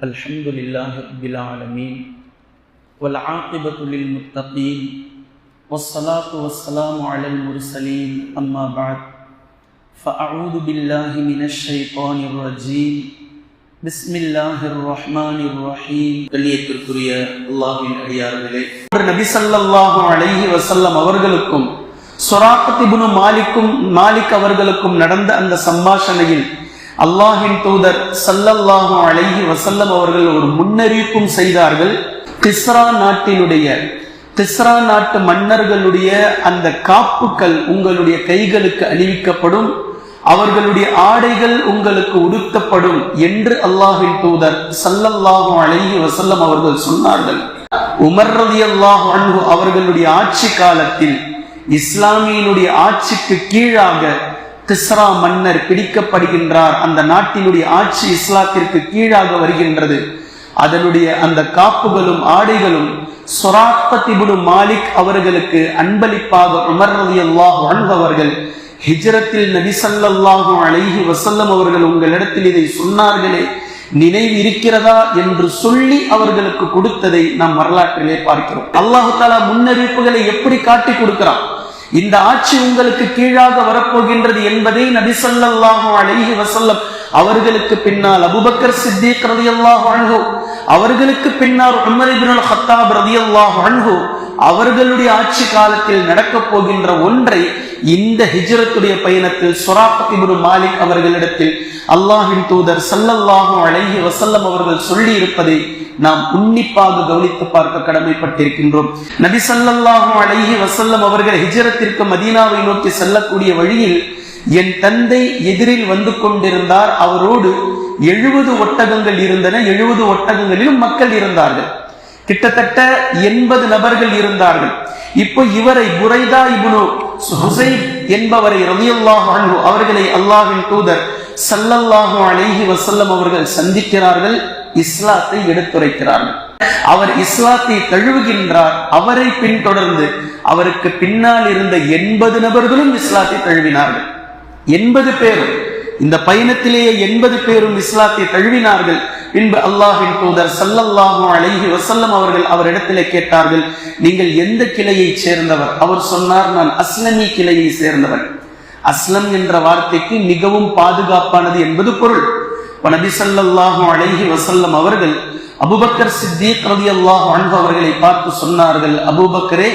الحمد لله رب العالمين والعاقبة للمتقين والصلاة والسلام على المرسلين أما بعد فأعوذ بالله من الشيطان الرجيم بسم الله الرحمن الرحيم கண்ணியத்திற்குரிய அல்லாஹ்வின் அடியார்களே நபி ஸல்லல்லாஹு அலைஹி வஸல்லம் அவர்களுக்கும் சொராக்கத் இப்னு மாலிக்கும் மாலிக் அவர்களுக்கும் நடந்த அந்த சம்பாஷணையில் அல்லாஹின் தூதர் சல்லல்லாஹு அழகி வசல்லம் அவர்கள் ஒரு முன்னறிவிப்பும் செய்தார்கள். திஸ்ரா நாட்டினுடைய திஸ்ரா நாட்டு மன்னர்களுடைய அந்த காப்புக்கள் உங்களுடைய கைகளுக்கு அணிவிக்கப்படும் அவர்களுடைய ஆடைகள் உங்களுக்கு உடுத்தப்படும் என்று அல்லாஹின் தூதர் சல்லல்லாஹு அழகி வசல்லம் அவர்கள் சொன்னார்கள். உமர் அல்லாஹ் அன்ஹு அவர்களுடைய ஆட்சி காலத்தில் இஸ்லாமியினுடைய ஆட்சிக்கு கீழாக கிஸ்ரா மன்னர் பிடிக்கப்படுகின்றார். அந்த நாட்டினுடைய ஆட்சி இஸ்லாத்திற்கு கீழாக வருகின்றது. அதனுடைய அந்த காப்புகளும் ஆடைகளும் சொராத்தத்திபுடு மாலிக் அவர்களுக்கு அன்பளிப்பாக உமர் ரதி அல்லாஹ் அவர்கள் ஹிஜரத்தில் நபி அழகி வசல்லம் அவர்கள் உங்களிடத்தில் இதை சொன்னார்களே நினைவு இருக்கிறதா என்று சொல்லி அவர்களுக்கு கொடுத்ததை நாம் வரலாற்றிலே பார்க்கிறோம். அல்லாஹு தாலா முன்னறிவிப்புகளை எப்படி காட்டி கொடுக்கிறான்? இந்த ஆட்சி உங்களுக்கு கீழாக வரப்போகின்றது என்பதை நபி அழகி வசல்லம் அவர்களுக்கு பின்னால் அபூபக்கர் சித்திக் ரலியல்லாஹு அன்ஹு அவர்களுக்கு பின்னால் உமர் இப்னுல் ஹத்தாப் ரலியல்லாஹு அவர்களுடைய ஆட்சி காலத்தில் நடக்கப் போகின்ற ஒன்றை இந்த ஹிஜ்ரத்துடைய பயணத்தில் சுராப் மாலிக் அவர்களிடத்தில் அல்லாஹின் தூதர் சல்லல்லாஹும் அழகி வசல்லம் அவர்கள் சொல்லி இருப்பதை நாம் உன்னிப்பாக கவனித்து பார்க்க கடமைப்பட்டிருக்கின்றோம். நபி சல்லல்லாஹும் அழகி வசல்லம் அவர்கள் ஹிஜ்ரத்திற்கு மதீனாவை நோக்கி செல்லக்கூடிய வழியில் என் தந்தை எதிரில் வந்து கொண்டிருந்தார். அவரோடு எழுபது ஒட்டகங்கள் இருந்தன. எழுபது ஒட்டகங்களிலும் மக்கள் இருந்தார்கள். கிட்டத்தட்ட எண்பது நபர்கள் இருந்தார்கள். இப்போ இவரை புரைதா இபுனு ஹுசைன் என்பவரை ரலியல்லாஹு அன்ஹு அவர்களை அல்லாஹின் தூதர் சல்லல்லாஹு அலைஹி வசல்லம் அவர்கள் சந்திக்கிறார்கள் இஸ்லாத்தை எடுத்துரைக்கிறார்கள். அவர் இஸ்லாத்தை தழுவுகின்றார் அவரை பின்தொடர்ந்து அவருக்கு பின்னால் இருந்த எண்பது நபர்களும் இஸ்லாத்தை தழுவினார்கள். எண்பது பேரும். இந்த பயணத்திலேயே எண்பது பேரும் இஸ்லாத்தை தழுவினார்கள். பின்பு அல்லாஹின் தூதர் சல்லல்லாஹு அழகி வசல்லம் அவர்கள் அவரிடத்திலே கேட்டார்கள் நீங்கள் எந்த கிளையை சேர்ந்தவர்? அவர் சொன்னார் நான் அஸ்லமி கிளையை சேர்ந்தவர் அஸ்லம் என்ற வார்த்தைக்கு மிகவும் பாதுகாப்பானது என்பது பொருள். நபி சல்லல்லாஹு அழகி வசல்லம் அவர்கள் அபுபக்கர் சித்திக் ரதி அல்லாஹ் அவர்களை பார்த்து சொன்னார்கள் அபுபக்கரே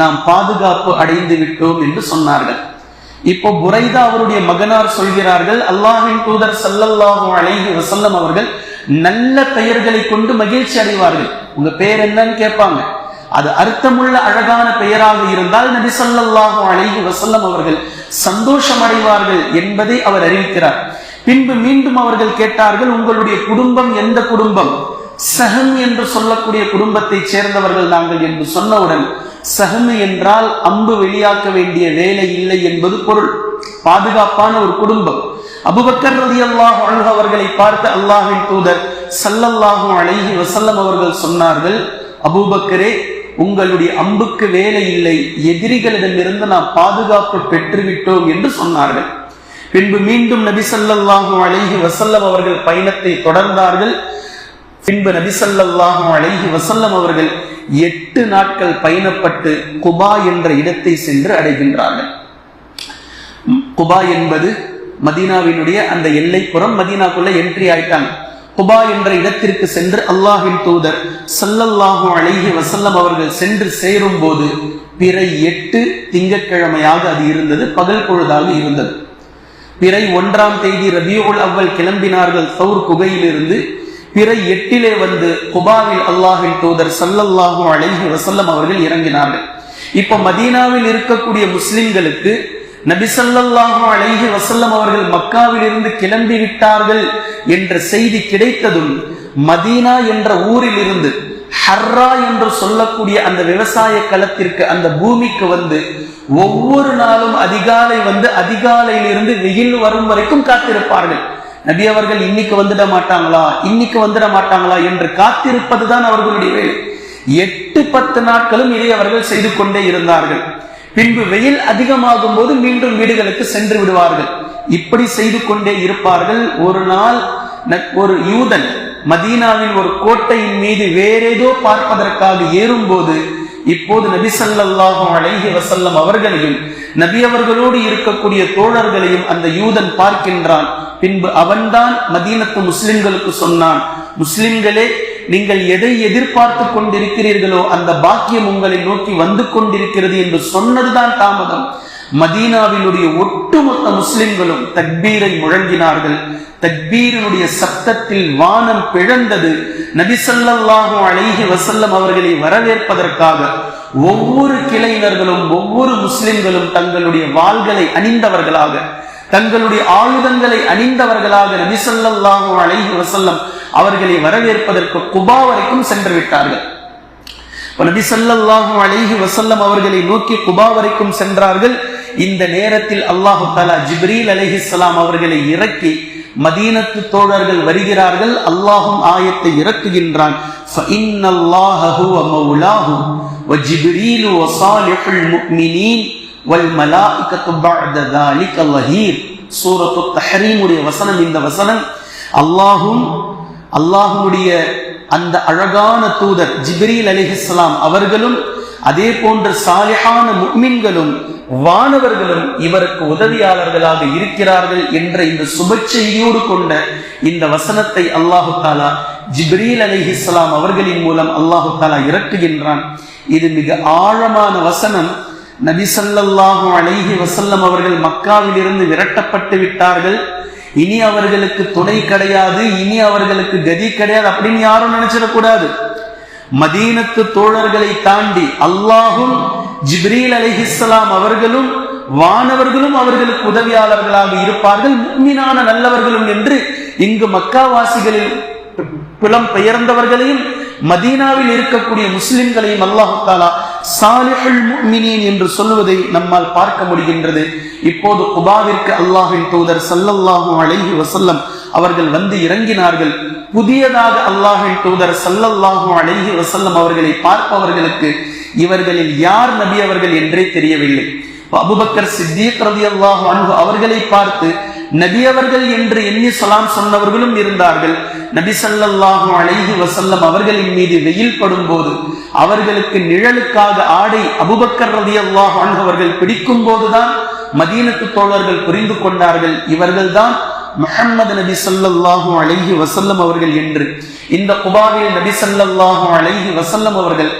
நாம் பாதுகாப்பு அடைந்து விட்டோம் என்று சொன்னார்கள். இப்போ புரைதா அவருடைய மகனார் சொல்கிறார்கள் அல்லாஹின் தூதர் சல்லல்லாஹு அலைஹி வசல்லம் அவர்கள் நல்ல பெயர்களை கொண்டு மகிழ்ச்சி அடைவார்கள். உங்க பெயர் என்னன்னு கேட்பாங்க. அது அர்த்தமுள்ள அழகான பெயராக இருந்தால் நபி சல்லல்லாஹு அலைஹி வசல்லம் அவர்கள் சந்தோஷம் அடைவார்கள் என்பதை அவர் அறிவிக்கிறார். பின்பு மீண்டும் அவர்கள் கேட்டார்கள் உங்களுடைய குடும்பம் எந்த குடும்பம்? சஹம் என்று சொல்லக்கூடிய குடும்பத்தை சேர்ந்தவர்கள் நாங்கள் என்று சொன்னவுடன் சகம் என்றால் அம்பு வெளியாக்க வேண்டிய வேலை இல்லை என்பது பொருள். பாதுகாப்பான ஒரு குடும்பம். அபுபக்கர் ரதி அல்லாஹ் அவர்களை பார்த்து அல்லாஹின் தூதர் சல்லல்லாஹு அழகி வசல்லம் அவர்கள் சொன்னார்கள் அபூபக்கரே உங்களுடைய அம்புக்கு வேலை இல்லை. எதிரிகளிடமிருந்து நாம் பாதுகாப்பு பெற்றுவிட்டோம் என்று சொன்னார்கள். பின்பு மீண்டும் நபி சல்லல்லாஹு அழகி வசல்லம் அவர்கள் பயணத்தை தொடர்ந்தார்கள். பின்பு நபி சல்லல்லாஹு அலைஹி வசல்லம் அவர்கள் எட்டு நாட்கள் பயணப்பட்டு குபா என்ற இடத்தை சென்று அடைகின்றார்கள். குபா என்பது மதீனாவினுடைய அந்த எல்லைப்புறம் மதீனாக்குள்ள என்ட்ரி ஆயிட்டாங்க. குபா என்ற இடத்திற்கு சென்று அல்லாஹின் தூதர் சல்லல்லாஹு அழகி வசல்லம் அவர்கள் சென்று சேரும் போது பிறை எட்டு திங்கட்கிழமையாக அது இருந்தது பகல் பொழுதாக இருந்தது. பிறை ஒன்றாம் தேதி ரபியுல் அவ்வல் கிளம்பினார்கள் சவுர் குகையிலிருந்து பிறை எட்டிலே வந்து குபாவில் அல்லாஹின் தூதர் சல்லல்லாஹு அலைஹி வசல்லம் அவர்கள் இறங்கினார்கள். இப்ப மதீனாவில் இருக்கக்கூடிய முஸ்லிம்களுக்கு நபி சல்லல்லாஹு அலைஹி வசல்லம் அவர்கள் மக்காவில் இருந்து கிளம்பி விட்டார்கள் என்ற செய்தி கிடைத்ததும் மதீனா என்ற ஊரில் இருந்து ஹர்ரா என்று சொல்லக்கூடிய அந்த விவசாய களத்திற்கு அந்த பூமிக்கு வந்து ஒவ்வொரு நாளும் அதிகாலை வந்து அதிகாலையிலிருந்து வெயில் வரும் வரைக்கும் காத்திருப்பார்கள். நபி அவர்கள் இன்னைக்கு வந்துட மாட்டாங்களா? இன்னைக்கு வந்துட மாட்டாங்களா என்று காத்திருப்பதுதான் அவர்களுடைய வேலை. எட்டு பத்து நாட்களும் இதை அவர்கள் செய்து கொண்டே இருந்தார்கள். பின்பு வெயில் அதிகமாகும் போது மீண்டும் வீடுகளுக்கு சென்று விடுவார்கள். இப்படி செய்து கொண்டே இருப்பார்கள். ஒரு நாள் ஒரு யூதன் மதீனாவின் ஒரு கோட்டையின் மீது வேறேதோ பார்ப்பதற்காக ஏறும்போது இப்போது நபி சல்லாஹும் அழகி வசல்லம் அவர்களையும் நபி அவர்களோடு இருக்கக்கூடிய தோழர்களையும் அந்த யூதன் பார்க்கின்றான். பின்பு அவன்தான் மதீனத்து முஸ்லிம்களுக்கு சொன்னான் முஸ்லிம்களே நீங்கள் எதை எதிர்பார்த்து கொண்டிருக்கிறீர்களோ அந்த பாக்கியம் உங்களை நோக்கி வந்து கொண்டிருக்கிறது என்று சொன்னதுதான் தாமதம். மதீனாவினுடைய ஒட்டுமொத்த முஸ்லிம்களும் தக்பீரை முழங்கினார்கள். தக்பீரினுடைய சப்தத்தில் வானம் பிழந்தது. நபிசல்லாஹு அழகி வசல்லம் அவர்களை வரவேற்பதற்காக ஒவ்வொரு கிளையினர்களும் ஒவ்வொரு முஸ்லிம்களும் தங்களுடைய வாள்களை அணிந்தவர்களாக தங்களுடைய ஆயுதங்களை அணிந்தவர்களாக நபிசல்லாஹு அலைஹி வசல்லம் அவர்களை வரவேற்பதற்கு குபா வரைக்கும் சென்று விட்டார்கள் நபி ஸல்லல்லாஹு அலைஹி வஸல்லம் அவர்களை நோக்கி குபா வரைக்கும் சென்றார்கள் இந்த நேரத்தில் அல்லாஹு தஆலா ஜிப்ரீல் அலைஹிஸ்ஸலாம் அவர்களை இறக்கி மதீனத்து தோழர்கள் வருகிறார்கள் அல்லாஹும் ஆயத்தை இறக்குகின்றான் فَإِنَّ اللَّهَ هُوَ مَوْلَاهُ وَجِبْرِيلُ وَصَالِحُ الْمُؤْمِنِينَ தஹரீமுடைய வசனம் இந்த வசனம் அல்லாஹும் அல்லாஹுடைய அந்த அழகான தூதர் ஜிப்ரீல் அலிஹிஸ்லாம் அவர்களும் அதே போன்ற சாலிஹான முக்மின்களும் வானவர்களும் இவருக்கு உதவியாளர்களாக இருக்கிறார்கள் என்ற இந்த சுப கொண்ட இந்த வசனத்தை அல்லாஹு தாலா ஜிப்ரீல் அலி இஸ்லாம் அவர்களின் மூலம் அல்லாஹு தாலா இரட்டுகின்றான் இது மிக ஆழமான வசனம். நபிசல்லாஹு ஸல்லல்லாஹு அலைஹி அவர்கள் மக்காவில் இருந்து விரட்டப்பட்டு விட்டார்கள். இனி அவர்களுக்கு துணை கிடையாது இனி அவர்களுக்கு கதி கிடையாது அப்படின்னு யாரும் நினைச்சிடக்கூடாது. மதீனத்து தோழர்களை தாண்டி அல்லாஹும் ஜிப்ரீல் அலிஹிஸ்லாம் அவர்களும் வானவர்களும் அவர்களுக்கு உதவியாளர்களாக இருப்பார்கள். முக்மினான நல்லவர்களும் என்று இங்கு மக்காவாசிகளில் புலம் பெயர்ந்தவர்களையும் மதீனாவில் இருக்கக்கூடிய முஸ்லிம்களையும் அல்லாஹு தாலா சாலிஹுல் முஃமினீன் என்று சொல்லுவதை நம்மால் பார்க்க முடிகின்றது. இப்போது குபாவிற்கு அல்லாஹின் தூதர் சல்லல்லாஹு அலைஹி வசல்லம் அவர்கள் வந்து இறங்கினார்கள். புதியதாக அல்லாஹின் தூதர் சல்லல்லாஹு அலைஹி வசல்லம் அவர்களை பார்ப்பவர்களுக்கு இவர்களில் யார் நபி அவர்கள் என்றே தெரியவில்லை. அபுபக்கர் சித்தியக் ரதி அல்லாஹு அன்பு அவர்களை பார்த்து நபியவர்கள் என்று எண்ணி சொலாம் சொன்னவர்களும் இருந்தார்கள். நபி சல்லாஹு அழகி வசல்லம் அவர்களின் மீது வெயில் படும் போது அவர்களுக்கு நிழலுக்காக ஆடை அபுபக்கர் ரதி அல்லாஹ் அவர்கள் பிடிக்கும் போதுதான் மதீனத்து தோழர்கள் புரிந்து கொண்டார்கள். இவர்கள்தான் முஹம்மது நபி சல்லாஹு அழகி வசல்லம் அவர்கள் என்று. இந்த குபாவில் நபி சல்லாஹு அழகி வசல்லம் அவர்கள்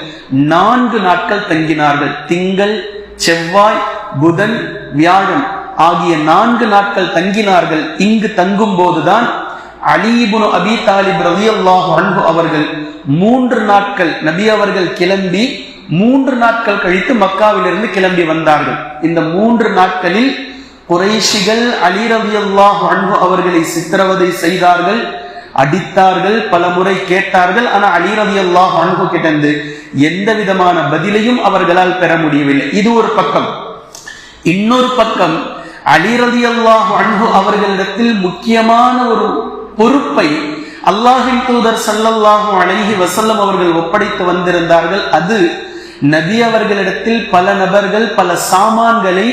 நான்கு நாட்கள் தங்கினார்கள். திங்கள் செவ்வாய் புதன் வியாழன். ஆகிய நான்கு நாட்கள் தங்கினார்கள். இங்கு தங்கும் போதுதான் அலிபுனு அபி தாலிப் ரலியல்லாஹு அன்ஹு அவர்கள் மூன்று நாட்கள் நபி அவர்கள் கிளம்பி மூன்று நாட்கள் கழித்து மக்காவிலிருந்து கிளம்பி வந்தார்கள். இந்த மூன்று நாட்களில் குறைஷிகள் அலி ரலியல்லாஹு அன்ஹு அவர்களை சித்திரவதை செய்தார்கள் அடித்தார்கள் பல முறை கேட்டார்கள். ஆனா அலி ரவி அல்லாஹ் அன்பு கிட்டந்து எந்த விதமான பதிலையும் அவர்களால் பெற முடியவில்லை. இது ஒரு பக்கம். இன்னொரு பக்கம் அலி அல்லாஹ் அன்பு அவர்களிடத்தில் முக்கியமான ஒரு பொறுப்பை அல்லாஹின் தூதர் சல்லல்லாஹு அழகி வசல்லம் அவர்கள் ஒப்படைத்து வந்திருந்தார்கள். அது நபி அவர்களிடத்தில் பல நபர்கள் பல சாமான்களை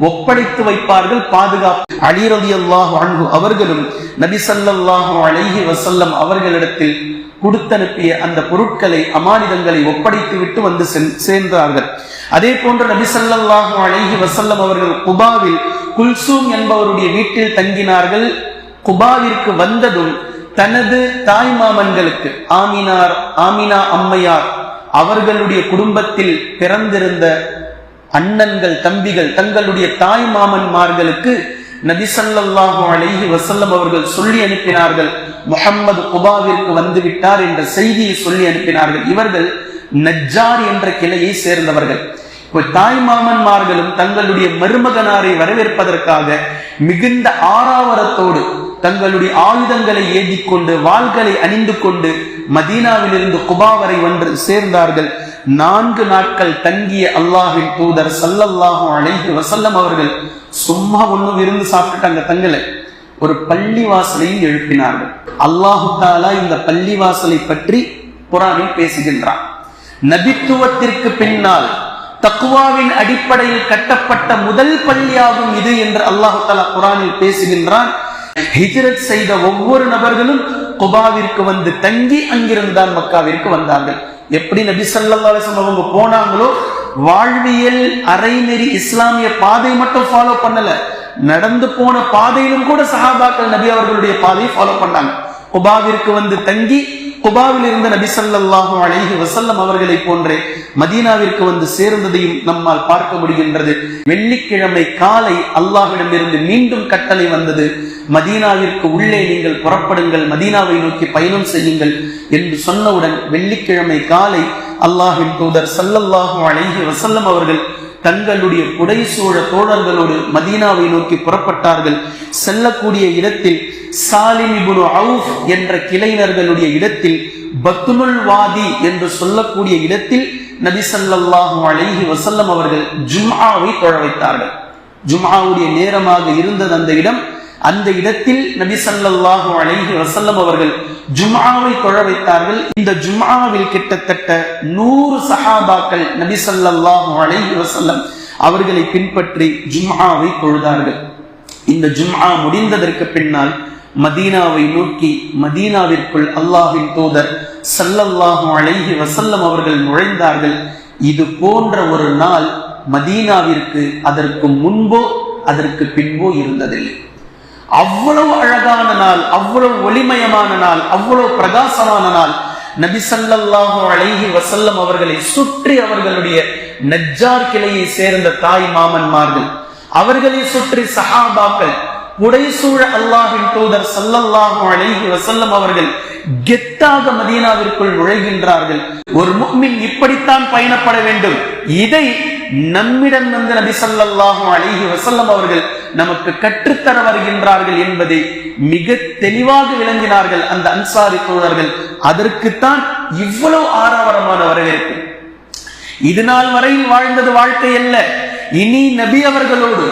ஒப்படைத்து வைப்பார்கள் பாதுகாப்பு. அலி ரலியல்லாஹு அன்பு அவர்களும் நபி ஸல்லல்லாஹு அழகி வசல்லம் அவர்களிடத்தில் கொடுத்தனுப்பிய அந்த பொருட்களை அமானிதங்களை ஒப்படைத்து விட்டு வந்து சென்- சேர்ந்தார்கள். அதே போன்று நபி சல்லாஹு அழகி வசல்லம் அவர்கள் குபாவில் குல்சூம் என்பவருடைய வீட்டில் தங்கினார்கள். குபாவிற்கு வந்ததும் தனது தாய் மாமன்களுக்கு ஆமினார் ஆமினா அம்மையார் அவர்களுடைய குடும்பத்தில் பிறந்திருந்த அண்ணன்கள் தம்பிகள் தங்களுடைய தாய் மாமன்மார்களுக்கு நபி ஸல்லல்லாஹு வசல்லம் அவர்கள் சொல்லி அனுப்பினார்கள். முகம்மது குபாவிற்கு வந்து விட்டார் என்ற செய்தியை சொல்லி அனுப்பினார்கள். இவர்கள் நஜ்ஜார் என்ற கிளையை சேர்ந்தவர்கள். தாய் மாமன்மார்களும் தங்களுடைய மருமகனாரை வரவேற்பதற்காக மிகுந்த ஆறாவரத்தோடு தங்களுடைய ஆயுதங்களை ஏந்திக்கொண்டு வாள்களை அணிந்து கொண்டு மதீனாவிலிருந்து குபா வரை வந்து சேர்ந்தார்கள். நான்கு நாட்கள் தங்கிய அல்லாஹின் தூதர் சல்லல்லாஹு அலைஹி வசல்லம் அவர்கள் சும்மா ஒண்ணும் விருந்து சாப்பிட்டுட்டாங்க தங்களை. ஒரு பள்ளி வாசலையும் எழுப்பினார்கள். அல்லாஹு தாலா இந்த பள்ளி வாசலை பற்றி குரானில் பேசுகின்றான். நபித்துவத்திற்கு பின்னால் தக்குவாவின் அடிப்படையில் கட்டப்பட்ட முதல் பள்ளியாகும் இது என்று அல்லாஹு தலா குரானில் பேசுகின்றான். ஹிஜ்ரத் செய்த ஒவ்வொரு நபர்களும் குபாவிற்கு வந்து தங்கி அங்கிருந்தான் மக்காவிற்கு வந்தார்கள். எப்படி நபி சல்லாசம் அவங்க போனாங்களோ வாழ்வியல் அரைநெறி இஸ்லாமிய பாதை மட்டும் ஃபாலோ பண்ணல. நடந்து போன பாதையிலும் கூட சஹாபாக்கள் நபி அவர்களுடைய பாதையை ஃபாலோ பண்ணாங்க. குபாவிற்கு வந்து தங்கி குபாவில் இருந்த நபி அழகி வசல்லம் வஸல்லம் அவர்களை போன்றே மதீனாவிற்கு வந்து சேர்ந்ததையும் நம்மால் பார்க்க முடிகின்றது. வெள்ளிக்கிழமை காலை அல்லாஹிடம் இருந்து மீண்டும் கட்டளை வந்தது. மதீனாவிற்கு உள்ளே நீங்கள் புறப்படுங்கள் மதீனாவை நோக்கி பயணம் செய்யுங்கள் என்று சொன்னவுடன் வெள்ளிக்கிழமை காலை அல்லாஹின் தூதர் சல்லல்லாஹு அழகி வசல்லம் அவர்கள் தங்களுடைய குடை சோழ தோழர்களோடு மதீனாவை நோக்கி புறப்பட்டார்கள். செல்லக்கூடிய இடத்தில் சாலிமிபுனு அவுஃப் என்ற கிளைஞர்களுடைய இடத்தில் பத்துனுல் வாதி என்று சொல்லக்கூடிய இடத்தில் நபி ஸல்லல்லாஹு அழகி வசல்லம் அவர்கள் ஜும்ஆவை தொழ வைத்தார்கள். ஜும்ஆவுடைய நேரமாக இருந்தது அந்த இடம். அந்த இடத்தில் நபி ஸல்லல்லாஹு அலஹி வசல்லம் அவர்கள் ஜும்ஆவை தொழ வைத்தார்கள். இந்த ஜும்ஆவில் கிட்டத்தட்ட நூறு சஹாபாக்கள் நபி ஸல்லல்லாஹு அலஹி வசல்லம் அவர்களை பின்பற்றி ஜும்ஆவை தொழுதார்கள். இந்த ஜும்ஆ முடிந்ததற்கு பின்னால் மதீனாவை நோக்கி மதீனாவிற்குள் அல்லாஹின் தூதர் சல்லல்லாஹு அலைஹி வசல்லம் அவர்கள் நுழைந்தார்கள். இது போன்ற ஒரு நாள் மதீனாவிற்கு அதற்கு முன்போ அதற்கு பின்போ இருந்ததில்லை. அவ்வளவு அழகான நாள் அவ்வளவு ஒளிமயமான நாள் அவ்வளவு பிரகாசமான நாள். நபி அழகி வசல்லம் அவர்களை சுற்றி அவர்களுடைய நஜ்ஜார் கிளையை சேர்ந்த தாய் மாமன்மார்கள். அவர்களை சுற்றி சஹாபாக்கள் உடைசூழ அல்லாஹின் தூதர் ஸல்லல்லாஹு அழகி வசல்லம் அவர்கள் கெத்தாக மதீனாவிற்குள் நுழைகின்றார்கள். ஒரு முக்மின் இப்படித்தான் பயணப்பட வேண்டும். இதை நம்மிடம் வந்து நபி ஸல்லல்லாஹு அழகி வசல்லம் அவர்கள் நமக்கு கற்றுத்தர வருகின்றார்கள் என்பதை மிக தெளிவாக விளங்கினார்கள் அந்த அன்சாரி தோழர்கள். அதற்குத்தான் இவ்வளவு ஆரவாரமான வரவேற்பு. இது நாள் வரையில் வாழ்ந்தது வாழ்க்கை அல்ல. இனி நபி அவர்களோடு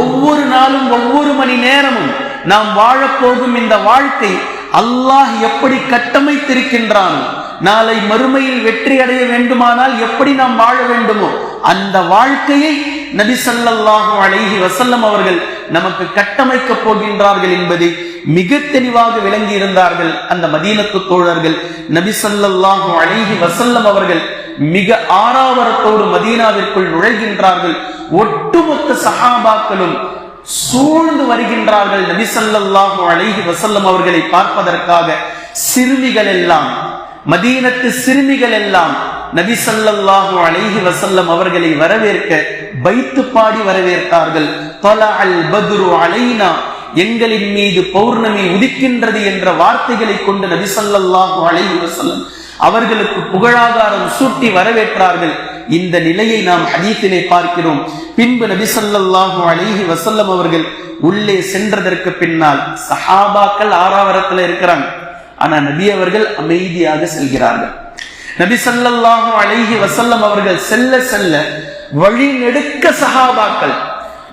ஒவ்வொரு நாளும் ஒவ்வொரு மணி நேரமும் நாம் வாழப்போகும் இந்த வாழ்க்கை அல்லாஹ் எப்படி கட்டமைத்திருக்கின்றானோ நாளை மறுமையில் வெற்றி அடைய வேண்டுமானால் எப்படி நாம் வாழ வேண்டுமோ அந்த வாழ்க்கையை நபி அழகி வசல்லம் அவர்கள் நமக்கு கட்டமைக்க போகின்றார்கள் என்பதை மிக தெளிவாக விளங்கி இருந்தார்கள் அந்த மதீனத்து தோழர்கள் நபி அழகி வசல்லம் அவர்கள் மிக ஆறாவரத்தோடு மதீனாவிற்குள் நுழைகின்றார்கள். ஒட்டுமொத்த சகாபாக்களும் சூழ்ந்து வருகின்றார்கள் நபி அழகி வசல்லம் அவர்களை பார்ப்பதற்காக. சிறுமிகள் எல்லாம் மதீனத்து சிறுமிகள் எல்லாம் நபி ஸல்லல்லாஹு அலைஹி வசல்லம் அவர்களை வரவேற்க பைத்து பாடி வரவேற்றார்கள். பல அல் பத்ரு அலைனா எங்களின் மீது பௌர்ணமி உதிக்கின்றது என்ற வார்த்தைகளை கொண்டு நபி ஸல்லல்லாஹு அலைஹி வசல்லம் அவர்களுக்கு புகழாதாரம் சூட்டி வரவேற்றார்கள். இந்த நிலையை நாம் ஹதீஸிலே பார்க்கிறோம். பின்பு நபி ஸல்லல்லாஹு அலைஹி வசல்லம் அவர்கள் உள்ளே சென்றதற்கு பின்னால் சஹாபாக்கள் ஆறாவரத்துல இருக்கிறாங்க. ஆனா நபி அவர்கள் அமைதியாக செல்கிறார்கள். நபி அழகி வசல்லம் அவர்கள் செல்ல செல்ல வழி நெடுக்க சஹாபாக்கள்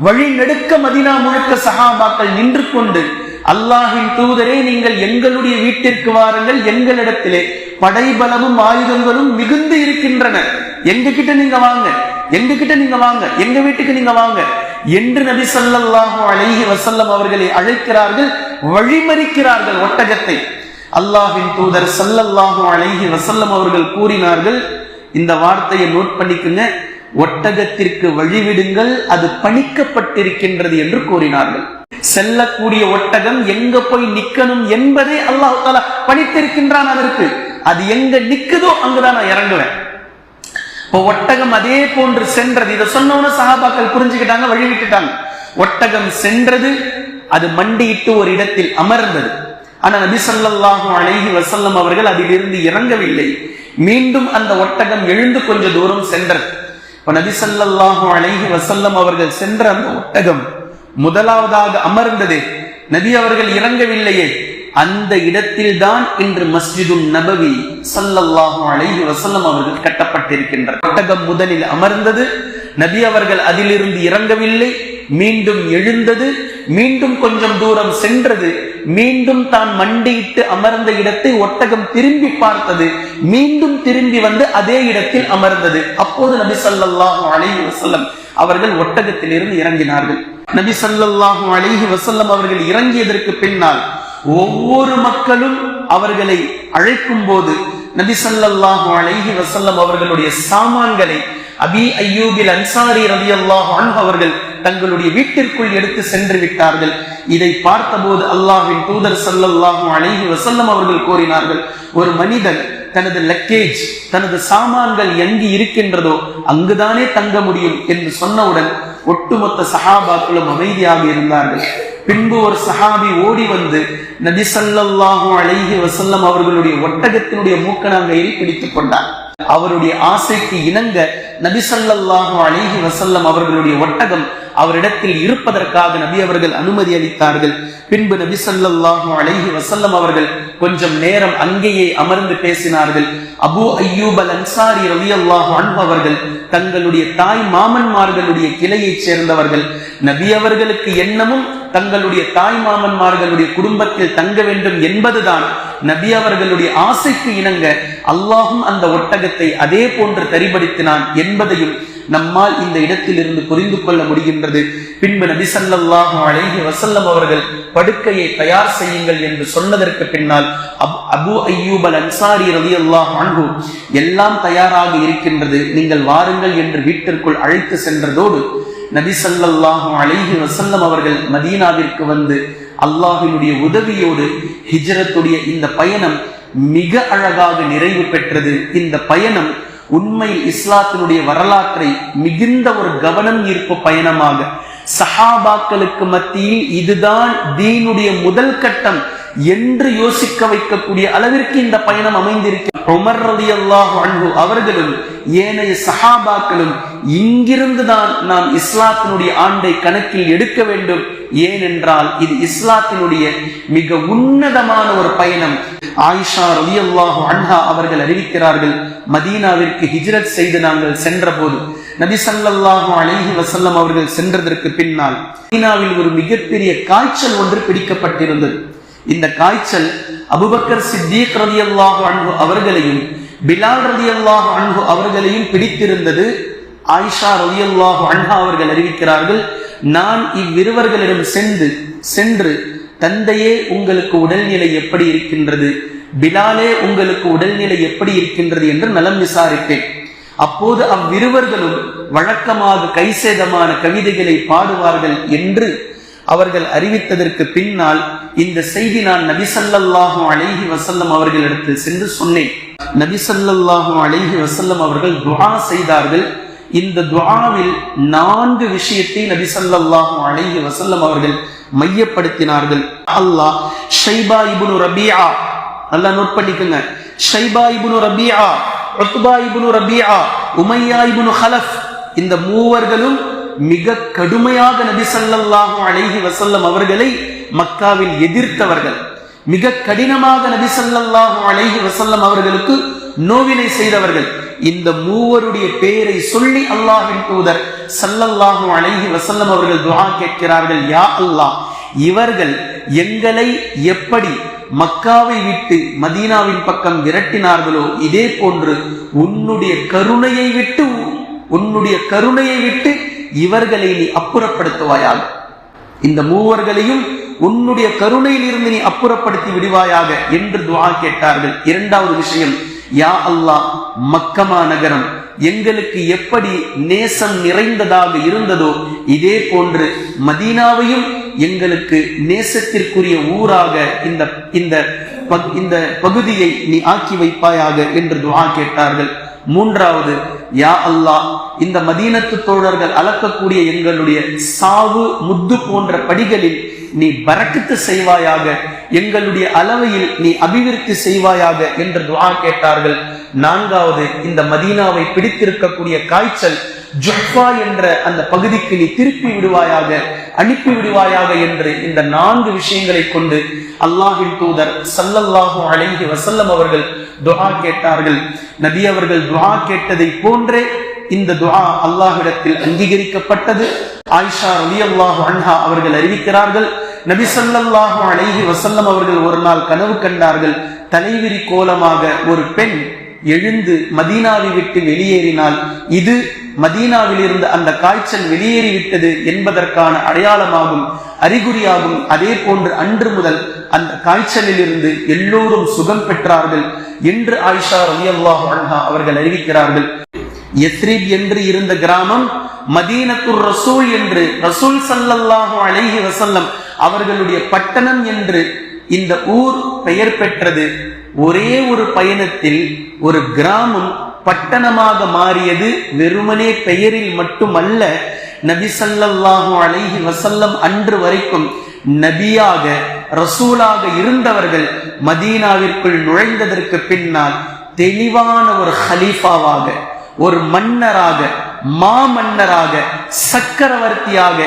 வழி நெடுக்க மதினா முழுக்க சஹாபாக்கள் நின்று கொண்டு அல்லாஹின் தூதரே நீங்கள் எங்களுடைய வீட்டிற்கு வாருங்கள். எங்களிடத்திலே படைபலமும் ஆயுதங்களும் மிகுந்து இருக்கின்றன. எங்க கிட்ட நீங்க வாங்க. எங்க கிட்ட நீங்க வாங்க. எங்க வீட்டுக்கு நீங்க வாங்க. என்று நபி ஸல்லல்லாஹு அழகி வசல்லம் அவர்களை அழைக்கிறார்கள் வழிமறிக்கிறார்கள் ஒட்டகத்தை. அல்லாஹின் தூதர் சல்லல்லாஹு அழகி வசல்லம் அவர்கள் கூறினார்கள் இந்த வார்த்தையை நோட் பண்ணிக்குங்க ஒட்டகத்திற்கு வழிவிடுங்கள் அது பணிக்கப்பட்டிருக்கின்றது என்று கூறினார்கள். செல்லக்கூடிய ஒட்டகம் எங்க போய் நிக்கணும் என்பதை அல்லாஹ் தாலா பணித்திருக்கின்றான் அதற்கு அது எங்க நிக்குதோ அங்குதான் நான் இறங்குவேன். இப்போ ஒட்டகம் அதே போன்று சென்றது இதை சொன்னவன சகாபாக்கள் புரிஞ்சுக்கிட்டாங்க வழி விட்டுட்டாங்க ஒட்டகம் சென்றது அது மண்டியிட்டு ஒரு இடத்தில் அமர்ந்தது. ஆனால் நபி சல்லாஹு அழகி வசல்லம் அவர்கள் அதிலிருந்து இறங்கவில்லை. மீண்டும் அந்த ஒட்டகம் எழுந்து கொஞ்ச தூரம் சென்றது. இப்போ நபி சல்லாஹு அழகி வசல்லம் அவர்கள் சென்ற அந்த ஒட்டகம் முதலாவதாக அமர்ந்தது. நபி அவர்கள் இறங்கவில்லையே. அந்த இடத்தில் தான் இன்று மஸ்ஜிதும் நபவி சல்லல்லாஹு அலைஹி வசல்லம் அவர்கள் கட்டப்பட்டிருக்கின்றனர். ஒட்டகம் முதலில் அமர்ந்தது. நபி அவர்கள் அதிலிருந்து இறங்கவில்லை. மீண்டும் எழுந்தது. மீண்டும் கொஞ்சம் தூரம் சென்றது. மீண்டும் தான் மண்டியிட்டு அமர்ந்த இடத்தை ஒட்டகம் திரும்பி பார்த்தது. மீண்டும் திரும்பி வந்து அதே இடத்தில் அமர்ந்தது. அப்போது நபி சல்லாஹூ அலைஹி வசல்லம் அவர்கள் ஒட்டகத்திலிருந்து இறங்கினார்கள். நபி சல்லாஹூ அலைஹி வசல்லம் அவர்கள் இறங்கியதற்கு பின்னால் ஒவ்வொரு மக்களும் அவர்களை அழைக்கும் போது நபி ஸல்லல்லாஹு அலஹி வசல்லம் அவர்களுடைய சாமான்களை அபி ஐயூபில் அன்சாரி ரவி அல்லாஹ் அவர்கள் தங்களுடைய வீட்டிற்குள் எடுத்து சென்று விட்டார்கள். இதை பார்த்தபோது அல்லாஹின் தூதர் ஸல்லல்லாஹு அழகி வசல்லம் அவர்கள் கூறினார்கள் ஒரு மனிதன் தனது லக்கேஜ் தனது சாமான்கள் எங்கு இருக்கின்றதோ அங்குதானே தங்க முடியும் என்று சொன்னவுடன் ஒட்டுமொத்த சஹாபாக்களும் அமைதியாக இருந்தார்கள். பின்பு ஒரு சஹாபி ஓடி வந்து நபி ஸல்லல்லாஹு அழகி வசல்லம் அவர்களுடைய ஒட்டகத்தினுடைய மூக்கணங்கையை பிடித்துக் கொண்டார். அவருடைய ஆசைக்கு இணங்க நபிசல்லாஹு அலிஹி வசல்லம் அவர்களுடைய ஒட்டகம் அவரிடத்தில் இருப்பதற்காக நபி அவர்கள் அனுமதி அளித்தார்கள். பின்பு நபி சல்லாஹு அலைஹி வசல்லம் அவர்கள் கொஞ்சம் நேரம் அங்கேயே அமர்ந்து பேசினார்கள். அபு ஐயூப் அல் அன்சாரி ரலியல்லாஹு அன்ஹு அவர்கள் தங்களுடைய தாய் மாமன்மார்களுடைய கிளையைச் சேர்ந்தவர்கள். நபி அவர்களுக்கு எண்ணமும் தங்களுடைய தாய் மாமன்மார்களுடைய குடும்பத்தில் தங்க வேண்டும் என்பதுதான் நபி அவர்களுடைய ஆசைக்கு இணங்க அல்லாஹும் அந்த ஒட்டகத்தை அதே போன்று தரிபடுத்தினான் என்பதையும் நம்மால் இந்த இடத்திலிருந்து புரிந்து கொள்ள முடிகின்றது. பின்பு நபி ஸல்லல்லாஹு அழகி வசல்லம் அவர்கள் படுக்கையை தயார் செய்யுங்கள் என்று சொன்னதற்கு பின்னால் அப்- அபு அய்யூப் அல் அன்சாரி அல்லாஹ் அன்ஹு எல்லாம் தயாராக இருக்கின்றது. நீங்கள் வாருங்கள் என்று வீட்டிற்குள் அழைத்து சென்றதோடு நபி ஸல்லல்லாஹு அலைஹி வசல்லம் அவர்கள் மதீனாவிற்கு வந்து அல்லாஹினுடைய உதவியோடு ஹிஜரத்துடைய இந்த பயணம் மிக அழகாக நிறைவு பெற்றது. இந்த பயணம் உண்மையில் இஸ்லாத்தினுடைய வரலாற்றை மிகுந்த ஒரு கவனம் ஈர்ப்பு பயணமாக. சஹாபாக்களுக்கு மத்தியில் இதுதான் தீனுடைய முதல் கட்டம். என்று யோசிக்க வைக்கக்கூடிய அளவிற்கு இந்த பயணம் அமைந்திருக்கிறது. உமர் அவர்களும் ஏனைய சஹாபாக்களும் இங்கிருந்து தான் நாம் இஸ்லாத்தினுடைய ஆண்டை கணக்கில் எடுக்க வேண்டும். ஏனென்றால் இது இஸ்லாத்தினுடைய மிக உன்னதமான ஒரு பயணம். ஆயிஷா ரவியல்லாஹு அன்ஹா அவர்கள் அறிவிக்கிறார்கள் மதீனாவிற்கு ஹிஜ்ரத் செய்து நாங்கள் சென்றபோது. நபி ஸல்லல்லாஹு அலஹி வசல்லம் அவர்கள் சென்றதற்கு பின்னால் மதீனாவில் ஒரு மிகப்பெரிய காய்ச்சல் ஒன்று பிடிக்கப்பட்டிருந்தது. இந்த காய்ச்சல் அபுபக்கர் சித்தீக் ரதி அல்லாஹு அன்பு அவர்களையும் பிலால் ரதி அல்லாஹு அன்பு அவர்களையும் பிடித்திருந்தது ஆயிஷா ரலியல்லாஹு அன்ஹா அவர்கள் அறிவிக்கிறார்கள் நான் இவ்விருவர்களிடம் சென்று சென்று தந்தையே உங்களுக்கு உடல்நிலை எப்படி இருக்கின்றது? பிலாலே உங்களுக்கு உடல்நிலை எப்படி இருக்கின்றது? என்று நலம் விசாரிப்பேன் அப்போது அவ்விருவர்களும் வழக்கமாக கைசேதமான கவிதைகளை பாடுவார்கள் என்று அவர்கள் அறிவித்ததற்கு பின்னால் இந்த செய்தி நான் நபி அழகி வசல்லம் அவர்களிடத்தில் சென்று சொன்னேன். நபி அழகி வசல்லம் அவர்கள் துவா செய்தார்கள். இந்த துவாவில் நான்கு விஷயத்தை நபி அழகி வசல்லம் அவர்கள் மையப்படுத்தினார்கள். அல்லாஹ் ஷைபா இபுனு ரபியா நல்லா நோட் பண்ணிக்கோங்க. ஷைபா இபுனு ரபியா உத்பா ரபியா உமையா இபுனு ஹலஃப் இந்த மூவர்களும் மிக கடுமையாக நபி ஸல்லல்லாஹு அலைஹி வசல்லம் அவர்களை மக்காவில் எதிர்த்தவர்கள். மிக கடினமாக நபி ஸல்லல்லாஹு அலைஹி வசல்லம் அவர்களுக்கு நோவினை செய்தவர்கள். இந்த மூவருடைய பெயரை சொல்லி அல்லாஹின் தூதர் ஸல்லல்லாஹு அலைஹி வசல்லம் அவர்கள் துஆ கேட்கிறார்கள் யா அல்லாஹ் இவர்கள் எங்களை எப்படி மக்காவை விட்டு மதீனாவின் பக்கம் விரட்டினார்களோ இதே போன்று உன்னுடைய கருணையை விட்டு உன்னுடைய கருணையை விட்டு இவர்களை நீ அப்புறப்படுத்துவாயாக. இந்த மூவர்களையும் உன்னுடைய கருணையில் இருந்து நீ அப்புறப்படுத்தி விடுவாயாக என்று துவா கேட்டார்கள். இரண்டாவது விஷயம் யா அல்லாஹ் மக்கமா நகரம் எங்களுக்கு எப்படி நேசம் நிறைந்ததாக இருந்ததோ இதே போன்று மதீனாவையும் எங்களுக்கு நேசத்திற்குரிய ஊராக இந்த இந்த பக்- இந்த பகுதியை நீ ஆக்கி வைப்பாயாக என்று துவா கேட்டார்கள். மூன்றாவது யா அல்லாஹ் இந்த மதீனத்து தோழர்கள் அளக்கக்கூடிய எங்களுடைய சாவு முத்து போன்ற படிகளில் நீ பரக்கத்து செய்வாயாக எங்களுடைய அளவையில் நீ அபிவிருத்தி செய்வாயாக என்று துவா கேட்டார்கள். நான்காவது இந்த மதீனாவை பிடித்திருக்கக்கூடிய காய்ச்சல் ஜுஃபா என்ற அந்த பகுதிக்கு நீ திருப்பி விடுவாயாக அனுப்பி விடுவாயாக என்று இந்த நான்கு விஷயங்களை கொண்டு அல்லாஹின் தூதர் சல்லல்லாஹு அலைஹி வசல்லம் அவர்கள் துஹா கேட்டார்கள். நபி அவர்கள் துஹா கேட்டதை போன்றே இந்த துஆ அல்லாஹ்விடத்தில் அங்கீகரிக்கப்பட்டது. ஆயிஷா ரலியல்லாஹு அன்ஹா அவர்கள் அறிவிக்கிறார்கள் நபி சல்லல்லாஹு அலைஹி வசல்லம் அவர்கள் ஒரு நாள் கனவு கண்டார்கள். தலைவிரி கோலமாக ஒரு பெண் எழுந்து மதீனாவை விட்டு வெளியேறினால் இது மதீனாவில் இருந்து அந்த காய்ச்சல் வெளியேறிவிட்டது என்பதற்கான அடையாளமாகும் அறிகுறியாகும் அதே போன்று அன்று முதல் அந்த காய்ச்சலில் இருந்து எல்லோரும் சுகம் பெற்றார்கள் என்று ஆயிஷா ரவி அல்லாஹ் அவர்கள் அறிவிக்கிறார்கள். எத்ரிப் என்று இருந்த கிராமம் மதீனத்துர் ரசூல் என்று ரசூல் சல்லல்லாஹு அலைஹி வசல்லம் அவர்களுடைய பட்டணம் என்று இந்த ஊர் பெயர் பெற்றது. ஒரே ஒரு பயணத்தில் ஒரு கிராமம் பட்டணமாக மாறியது வெறுமனே பெயரில் மட்டுமல்ல நபி ஸல்லல்லாஹு அலைஹி வசல்லம் அன்று வரைக்கும் நபியாக ரசூலாக இருந்தவர்கள் மதீனாவிற்குள் நுழைந்ததற்கு பின்னால் தெளிவான ஒரு ஹலீஃபாவாக ஒரு மன்னராக மாமன்னராக சக்கரவர்த்தியாக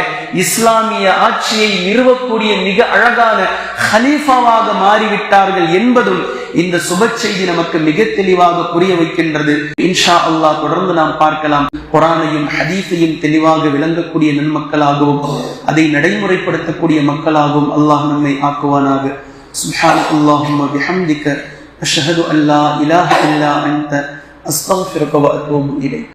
இஸ்லாமிய ஆட்சியை நிறுவக்கூடிய மிக அழகான ஹலீஃபாவாக மாறிவிட்டார்கள் என்பதும் இந்த சுப செய்தி நமக்கு மிக தெளிவாக புரிய வைக்கின்றது இன்ஷா அல்லாஹ் தொடர்ந்து நாம் பார்க்கலாம் குரானையும் ஹதீஸையும் தெளிவாக விளங்கக்கூடிய நன்மக்களாகவும் அதை நடைமுறைப்படுத்தக்கூடிய மக்களாகவும் அல்லாஹ் நம்மை ஆக்குவானாக سبحانك اللهم وبحمدك أشهد أن لا إله إلا أنت أستغفرك وأتوب إليك